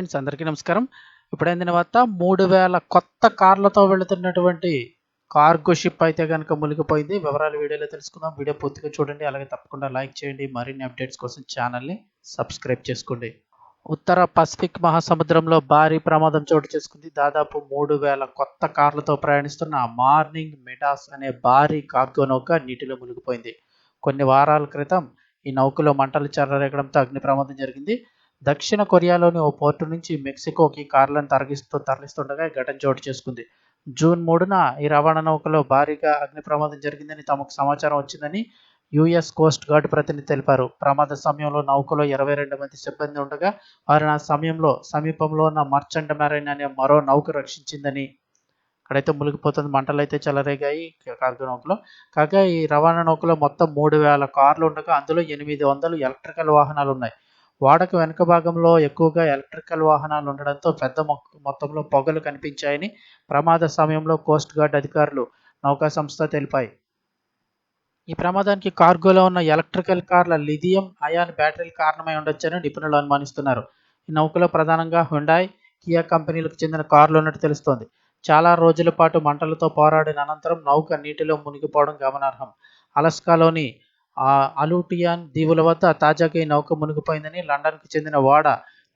Friends అందరికీ నమస్కారం. ఇప్పుడైన తర్వాత మూడు వేల కొత్త కార్లతో వెళుతున్నటువంటి కార్గో షిప్ అయితే కనుక మునిగిపోయింది. వివరాలు వీడియోలో తెలుసుకుందాం. వీడియో పూర్తిగా చూడండి. అలాగే తప్పకుండా లైక్ చేయండి. మరిన్ని అప్డేట్స్ కోసం ఛానల్ని సబ్స్క్రైబ్ చేసుకోండి. ఉత్తర పసిఫిక్ మహాసముద్రంలో భారీ ప్రమాదం చోటు చేసుకుంది. దాదాపు మూడు వేల కొత్త కార్లతో ప్రయాణిస్తున్న మార్నింగ్ మిడాస్ అనే భారీ కార్గో నౌక నీటిలో మునిగిపోయింది. కొన్ని వారాల క్రితం ఈ నౌకలో మంటలు చెలరేగడంతో అగ్ని ప్రమాదం జరిగింది. దక్షిణ కొరియాలోని ఓ పోర్టు నుంచి మెక్సికోకి కార్లను తరలిస్తూ తరలిస్తుండగా ఘటన చోటు చేసుకుంది. జూన్ మూడున ఈ రవాణా నౌకలో భారీగా అగ్ని ప్రమాదం జరిగిందని తమకు సమాచారం వచ్చిందని యుఎస్ కోస్ట్ గార్డ్ ప్రతినిధి తెలిపారు. ప్రమాద సమయంలో నౌకలో ఇరవై రెండు మంది సిబ్బంది ఉండగా వారిని ఆ సమయంలో సమీపంలో ఉన్న మర్చంట్ మెరైన్ అనే మరో నౌక రక్షించిందని అక్కడైతే మునిగిపోతుంది. మంటలు అయితే చెలరేగాయి కార్గో నౌకలో. కాగా ఈ రవాణా నౌకలో మొత్తం మూడు వేల కార్లు ఉండగా అందులో ఎనిమిది వందలు ఎలక్ట్రికల్ వాహనాలు ఉన్నాయి. వాడక వెనుక భాగంలో ఎక్కువగా ఎలక్ట్రికల్ వాహనాలు ఉండడంతో పెద్ద మొత్తంలో పొగలు కనిపించాయని ప్రమాద సమయంలో కోస్ట్ గార్డ్ అధికారులు నౌకా సంస్థ తెలిపాయి. ఈ ప్రమాదానికి కార్గోలో ఉన్న ఎలక్ట్రికల్ కార్ల లిథియం అయాన్ బ్యాటరీలు కారణమై ఉండొచ్చని నిపుణులు అనుమానిస్తున్నారు. ఈ నౌకలో ప్రధానంగా హుండాయ్ కియా కంపెనీలకు చెందిన కార్లు ఉన్నట్టు తెలుస్తోంది. చాలా రోజుల పాటు మంటలతో పోరాడిన అనంతరం నౌక నీటిలో మునిగిపోవడం గమనార్హం. అలస్కాలోని అలూటియాన్ దీవుల వద్ద తాజాగా ఈ నౌక మునిగిపోయిందని లండన్కు చెందిన వాడ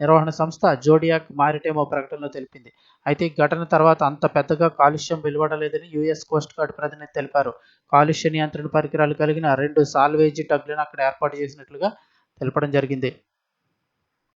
నిర్వహణ సంస్థ జోడియాక్ మారిటేమో ప్రకటనలో తెలిపింది. అయితే ఈ ఘటన తర్వాత అంత పెద్దగా కాలుష్యం వెలువడలేదని యుఎస్ కోస్ట్ గార్డ్ ప్రతినిధి తెలిపారు. కాలుష్య నియంత్రణ పరికరాలు కలిగిన రెండు సాల్వేజీ టగ్లను అక్కడ ఏర్పాటు చేసినట్లుగా తెలపడం జరిగింది.